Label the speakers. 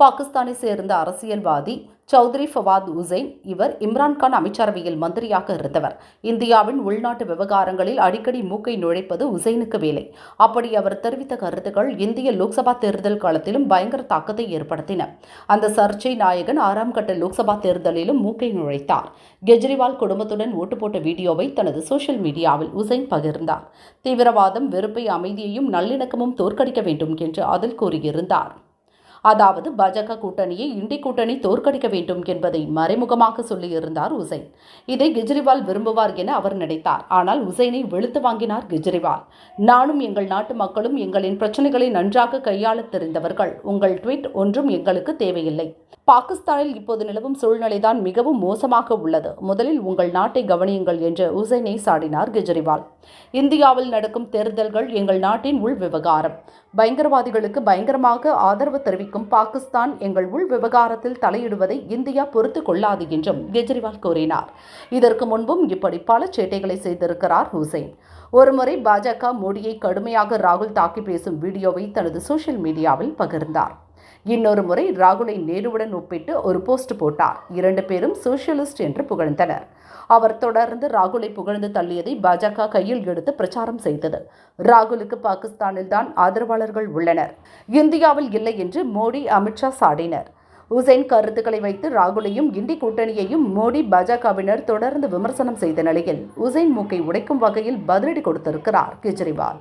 Speaker 1: பாகிஸ்தானை சேர்ந்த அரசியல்வாதி சௌத்ரி ஃபவாத் உசைன் இவர் இம்ரான்கான் அமைச்சரவையில் மந்திரியாக இருந்தவர். இந்தியாவின் உள்நாட்டு விவகாரங்களில் அடிக்கடி மூக்கை நுழைப்பது உசைனுக்கு வேலை. அப்படி அவர் தெரிவித்த கருத்துக்கள் இந்திய லோக்சபா தேர்தல் காலத்திலும் பயங்கர தாக்கத்தை ஏற்படுத்தின. அந்த சர்ச்சை நாயகன் ஆறாம் கட்ட லோக்சபா தேர்தலிலும் மூக்கை நுழைத்தார். கெஜ்ரிவால் குடும்பத்துடன் ஓட்டு போட்ட வீடியோவை தனது சோஷியல் மீடியாவில் உசைன் பகிர்ந்தார். தீவிரவாதம் வெறுப்பை அமைதியையும் நல்லிணக்கமும் தோற்கடிக்க வேண்டும் என்று அதில் கூறியிருந்தார். அதாவது பாஜக கூட்டணியை இண்டி கூட்டணி தோற்கடிக்க வேண்டும் என்பதை மறைமுகமாக சொல்லியிருந்தார் உசைன். இதை கெஜ்ரிவால் விரும்புவார் என அவர் நினைத்தார். ஆனால் உசைனை வெளுத்து வாங்கினார் கெஜ்ரிவால். நானும் எங்கள் நாட்டு மக்களும் எங்களின் பிரச்சனைகளை நன்றாக கையாள தெரிந்தவர்கள். உங்கள் ட்வீட் ஒன்றும் எங்களுக்கு தேவையில்லை. பாகிஸ்தானில் இப்போது நிலவும் சூழ்நிலைதான் மிகவும் மோசமாக உள்ளது. முதலில் உங்கள் நாட்டை கவனியுங்கள் என்று உசைனை சாடினார் கெஜ்ரிவால். இந்தியாவில் நடக்கும் தேர்தல்கள் எங்கள் நாட்டின் உள் விவகாரம். பயங்கரவாதிகளுக்கு பயங்கரமாக ஆதரவு தெரிவிக்கும் பாகிஸ்தான் எங்கள் உள் விவகாரத்தில் தலையிடுவதை இந்தியா பொறுத்து கொள்ளாது என்றும் கெஜ்ரிவால் கூறினார். இதற்கு முன்பும் இப்படி பல சேட்டைகளை செய்திருக்கிறார் ஹுசைன். ஒருமுறை பாஜக மோடியை கடுமையாக ராகுல் தாக்கி பேசும் வீடியோவை தனது சோஷியல் மீடியாவில் பகிர்ந்தார். இன்னொரு முறை ராகுலை நேருவுடன் ஒப்பிட்டு ஒரு போஸ்ட் போட்டார். இரண்டு பேரும் சோசியலிஸ்ட் என்று புகழ்ந்தனர். அவர் தொடர்ந்து ராகுலை புகழ்ந்து தள்ளியதை பாஜக கையில் எடுத்து பிரச்சாரம் செய்தது. ராகுலுக்கு பாகிஸ்தானில் தான் ஆதரவாளர்கள் உள்ளனர். இந்தியாவில் இல்லை என்று மோடி அமித்ஷா சாடினர். உசைன் கருத்துக்களை வைத்து ராகுலையும் இந்தி கூட்டணியையும் மோடி பாஜகவினர் தொடர்ந்து விமர்சனம் செய்த நிலையில் உசைன் மூக்கை உடைக்கும் வகையில் பதிலடி கொடுத்திருக்கிறார் கெஜ்ரிவால்.